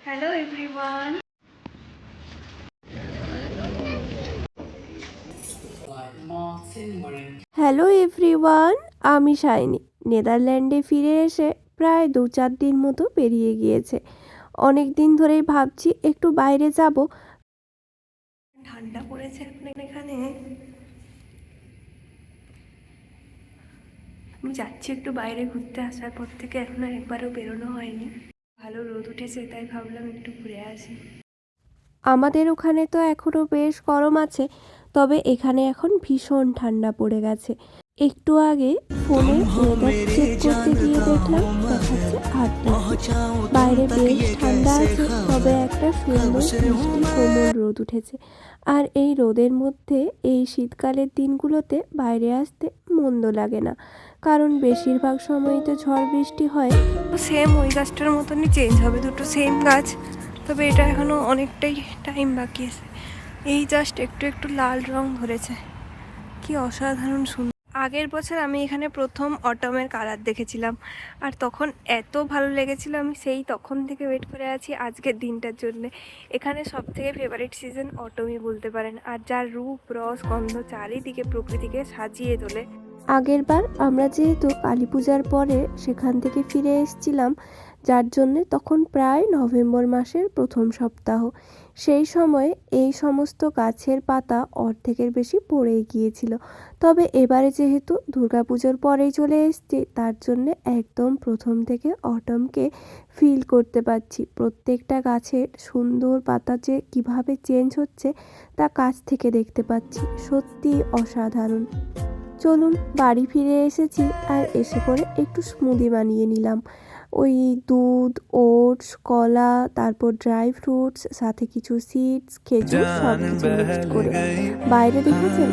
Hello everyone hello everyone আমি শাইনি। নেদারল্যান্ডে ফিরে এসে প্রায় দু চার দিন মতো পেরিয়ে গিয়েছে। অনেক দিন ধরেই ভাবছি একটু বাইরে যাব ঠান্ডা পড়েছে এখন এখানে। আমি যাচ্ছি একটু বাইরে ঘুরতে, আসার পর থেকে এখন আর একবারও বেরোনো হয়নি। ভালো রোদ উঠেছে, তাই ভাবলাম একটু ঘুরে আসি। আমাদের ওখানে তো এখনও বেশ গরম আছে, তবে এখানে এখন ভীষণ ঠান্ডা পড়ে গেছে। একটু আগে ফোনে ওয়েদার চেক করতে গিয়ে দেখলাম দেখাচ্ছে বাইরে বেশ ঠান্ডা আছে তবে একটা সুন্দর কোমল রোদ উঠেছে। আর এই রোদের মধ্যে এই শীতকালের দিনগুলোতে বাইরে আসতে মন্দ লাগে না। কারণ বেশিরভাগ সময়ই তো ঝড় বৃষ্টি হয়। সেম ওই গাছটার মতনই চেঞ্জ হবে দুটো সেম গাছ। তবে এটা এখনও অনেকটাই টাইম বাকি আছে। এই জাস্ট একটু একটু লাল রং ধরেছে। কি অসাধারণ সুন্দর। আগের বছর আমি এখানে প্রথম অটমের কালার দেখেছিলাম। আর তখন এত ভালো লেগেছিল, আমি সেই তখন থেকে ওয়েট করে আছি আজকের দিনটার জন্য। এখানে সব থেকে ফেভারিট সিজন অটমই বলতে পারেন। আর যার রূপ, রস, গন্ধ চারিদিকে প্রকৃতিকে সাজিয়ে তোলে। আগেরবার আমরা যেহেতু কালী পূজার পরে সেখান থেকে ফিরে এসেছিলাম যার জন্যে তখন প্রায় নভেম্বর মাসের প্রথম সপ্তাহ। সেই সময়ে এই সমস্ত গাছের পাতা অর্ধেকের বেশি পড়েই গিয়েছিল। তবে এবারে যেহেতু দুর্গাপুজোর পরেই চলে এসছি, তার জন্যে একদম প্রথম থেকে অটমকে ফিল করতে পারছি। প্রত্যেকটা গাছের সুন্দর পাতা যে কীভাবে চেঞ্জ হচ্ছে, তা কাছ থেকে দেখতে পাচ্ছি। সত্যি অসাধারণ। চলুন বাড়ি ফিরে এসেছি আর এসে করে একটু স্মুদি বানিয়ে নিলাম। ওই দুধ ওটস কলা তারপর ড্রাই ফ্রুটস সাথে কিছু সিডস খেজুর সব কিছু মিক্সড করে বাইরে দেখেছেন?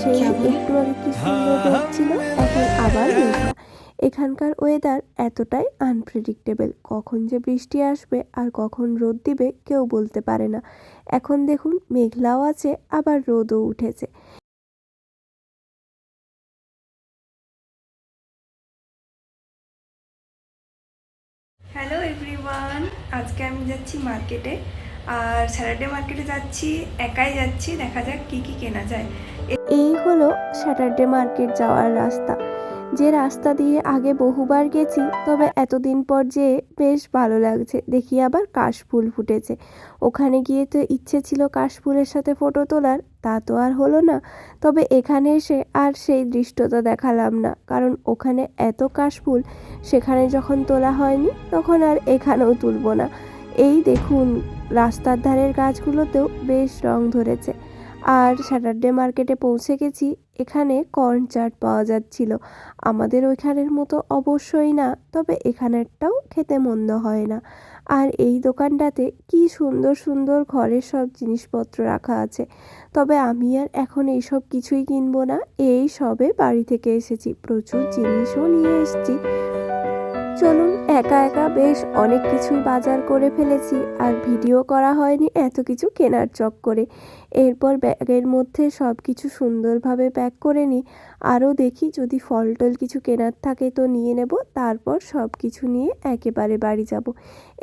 সেই একটু আগে কি সুন্দর রোদ ছিল? এখন আবার মেঘলা। এখানকার ওয়েদার এতটাই আনপ্রেডিক্টেবল কখন যে বৃষ্টি আসবে আর কখন রোদ দিবে কেউ বলতে পারে না। এখন দেখুন মেঘলাও আছে আবার রোদও উঠেছে। হ্যালো এভরিওয়ান আজকে আমি যাচ্ছি মার্কেটে আর স্যাটারডে মার্কেটে যাচ্ছি, একাই যাচ্ছি, দেখা যাক কি কি কেনা যায়। এই হলো স্যাটারডে মার্কেট যাওয়ার রাস্তা। যে রাস্তা দিয়ে আগে বহুবার গেছি, তবে এতদিন পর যে বেশ ভালো লাগছে। দেখি আবার কাশফুল ফুটেছে। ওখানে গিয়ে তো ইচ্ছে ছিল কাশফুলের সাথে ফটো তোলার তা তো আর হলো না। তবে এখানে এসে আর সেই দৃশ্যটা দেখালাম না, কারণ ওখানে এত কাশফুল, সেখানে যখন তোলা হয়নি তখন আর এখানেও তুলব না। এই দেখুন, রাস্তার ধারের গাছগুলোতেও বেশ রং ধরেছে। আর স্যাটারডে মার্কেটে পৌঁছে গেছি, এখানে কর্ন চাট পাওয়া যাচ্ছিল। আমাদের ওইখানের মতো অবশ্যই না, তবে এখানেরটাও খেতে মন্দ হয় না। আর এই দোকানটাতে কি সুন্দর সুন্দর ঘরের সব জিনিসপত্র রাখা আছে। তবে আমি আর এখন এইসব কিছুই কিনবো না। এই সবে বাড়ি থেকে এসেছি। প্রচুর জিনিসও নিয়ে এসেছি। চলুন, একা একা বেশ অনেক কিছুই বাজার করে ফেলেছি আর ভিডিও করা হয়নি এত কিছু কেনার চক করে। এরপর ব্যাগের মধ্যে সব কিছু সুন্দরভাবে প্যাক করে নিই। আরও দেখি যদি ফল টল কিছু কেনার থাকে তো নিয়ে নেব, তারপর সব কিছু নিয়ে একেবারে বাড়ি যাব।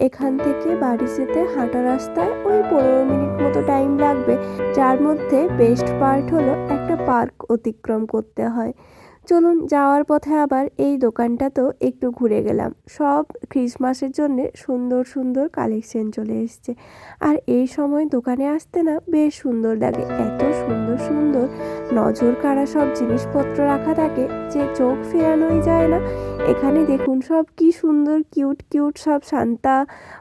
এখান থেকে বাড়ি যেতে হাঁটা রাস্তায় ওই পনেরো মিনিট মতো টাইম লাগবে, যার মধ্যে বেস্ট পার্ট হলো একটা পার্ক অতিক্রম করতে হয়। চলুন যাওয়ার পথে আবার এই দোকানটাতেও একটু ঘুরে গেলাম। সব ক্রিসমাসের জন্যে সুন্দর সুন্দর কালেকশন চলে এসছে। আর এই সময় দোকানে আসতে না বেশ সুন্দর লাগে। এত সুন্দর সুন্দর নজর কাড়া সব জিনিসপত্র রাখা থাকে যে চোখ ফেরানোই যায় না। এখানে দেখুন সব কি সুন্দর কিউট কিউট সব শান্তা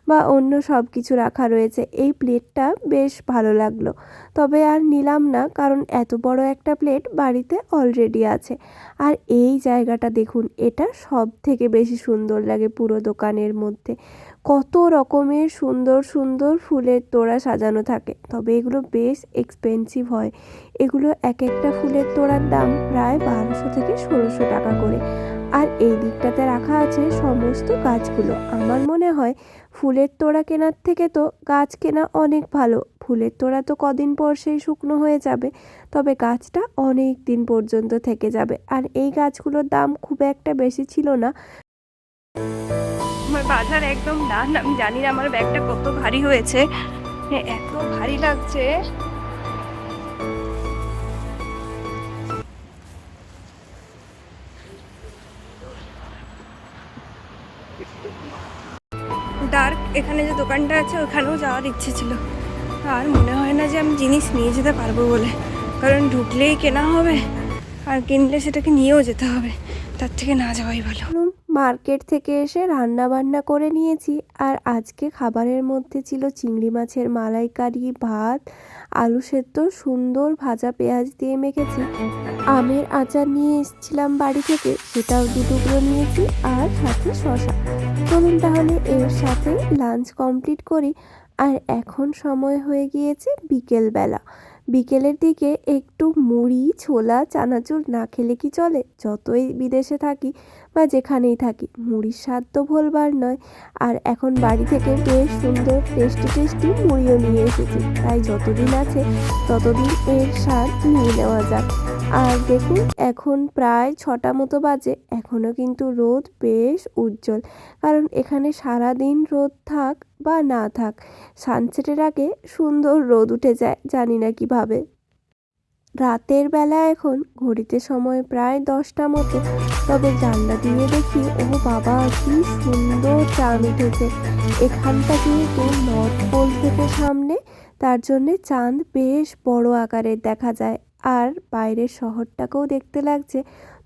বা অন্য সব কিছু রাখা রয়েছে। এই প্লেটটা বেশ ভালো লাগল। তবে আর নিলাম না কারণ এত বড় একটা প্লেট বাড়িতে অলরেডি আছে। আর এই জায়গাটা দেখুন, এটা সব থেকে বেশি সুন্দর লাগে পুরো দোকানের মধ্যে। কত রকমের সুন্দর সুন্দর ফুলের তোড়া সাজানো থাকে, তবে এগুলো বেশ এক্সপেন্সিভ হয়। এগুলো এক একটা ফুলের তোড়ার দাম প্রায় বারোশো থেকে ষোলোশো টাকা করে। আর এই দিকটাতে রাখা আছে সমস্ত গাছগুলো। আমার মনে হয় ফুলের তোড়া কেনার থেকে তো গাছ কেনা অনেক ভালো। ফুলের তোড়া তো কদিন পর সেই শুকনো হয়ে যাবে, তবে গাছটা অনেক দিন পর্যন্ত থেকে যাবে। আর এই গাছগুলোর দাম খুব একটা বেশি ছিল না। আমার বাজার একদম ডান, আমি জানি না আমার ব্যাগটা কত ভারী হয়েছে। হ্যাঁ এত ভারী লাগছে। ডার্ক, এখানে যে দোকানটা আছে, ওখানেও যাওয়ার ইচ্ছে ছিল। আর মনে হয় না যে আমি জিনিস নিয়ে যেতে পারব বলে। কারণ ঢুকলেই কেনা হবে, আর কিনলে সেটাকে নিয়েও যেতে হবে। তার থেকে না যাওয়াই ভালো। মার্কেট থেকে এসে রান্না বান্না করে নিয়েছি। আর আজকে খাবারের মধ্যে ছিল চিংড়ি মাছের মালাইকারি, ভাত, আলু সেদ্ধ, সুন্দর ভাজা পেঁয়াজ দিয়ে মেখেছি। আমের আচার নিয়ে এসেছিলাম বাড়ি থেকে, সেটাও দু টুকরো নিয়েছি আর সাথে শশা চলুন তাহলে এর সাথে লাঞ্চ কমপ্লিট করি। আর এখন সময় হয়ে গিয়েছে বিকেলবেলা। বিকেলের দিকে একটু মুড়ি, ছোলা, চানাচুর না খেলে কি চলে? যতই বিদেশে থাকি বা যেখানেই থাকি। মুড়ির স্বাদ তো ভোলবার নয়। আর এখন বাড়ি থেকে বেশ সুন্দর, টেস্টি টেস্টি মুড়িও নিয়ে এসেছি। তাই যতদিন আছে, ততদিন এর স্বাদ নিয়ে নেওয়া যাক। আর দেখুন, এখন প্রায় ছটা মতো বাজে। এখনও কিন্তু রোদ বেশ উজ্জ্বল। কারণ এখানে সারা দিন রোদ থাক বা না থাক সানসেটের আগে সুন্দর রোদ উঠে যায়, জানি না কীভাবে। রাতের বেলা এখন ঘড়িতে সময় প্রায় দশটা মতো, তবে জানলা দিয়ে দেখি ও বাবা, কি সুন্দর চাঁদ উঠেছে। এখানটা কিন্তু নর্থ পোল থেকে সামনে, তার জন্যে চাঁদ বেশ বড় আকারের দেখা যায়। আর বাইরের শহরটাকেও দেখতে লাগছে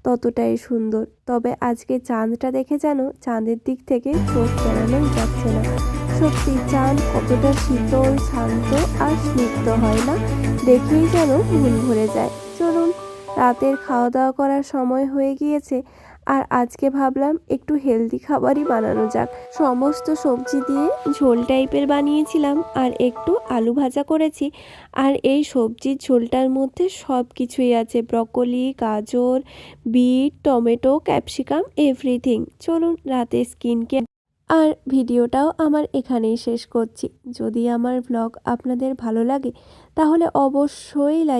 ততটাই সুন্দর। তবে আজকে চাঁদটা দেখে যেন চাঁদের দিক থেকে চোখ ফেরানোই যাচ্ছে না। সত্যি চাঁদ কতটা শীতল, শান্ত আর স্নিগ্ধ হয় না? দেখেই যেন মন ভরে যায়। চলুন, রাতের খাওয়া দাওয়া করার সময় হয়ে গিয়েছে। আর আজকে ভাবলাম একটু হেলদি খাবারই বানানো যাক। সমস্ত সবজি দিয়ে ঝোল টাইপের বানিয়েছিলাম আর একটু আলু ভাজা করেছি। আর এই সবজির ঝোলটার মধ্যে সব কিছুই আছে। ব্রকলি গাজর, বিট, টমেটো ক্যাপসিকাম এভরিথিং চলুন, রাতে স্কিন কেয়ার আর ভিডিওটাও আমার এখানেই শেষ করছি। যদি আমার ব্লগ আপনাদের ভালো লাগে, তাহলে অবশ্যই লাইক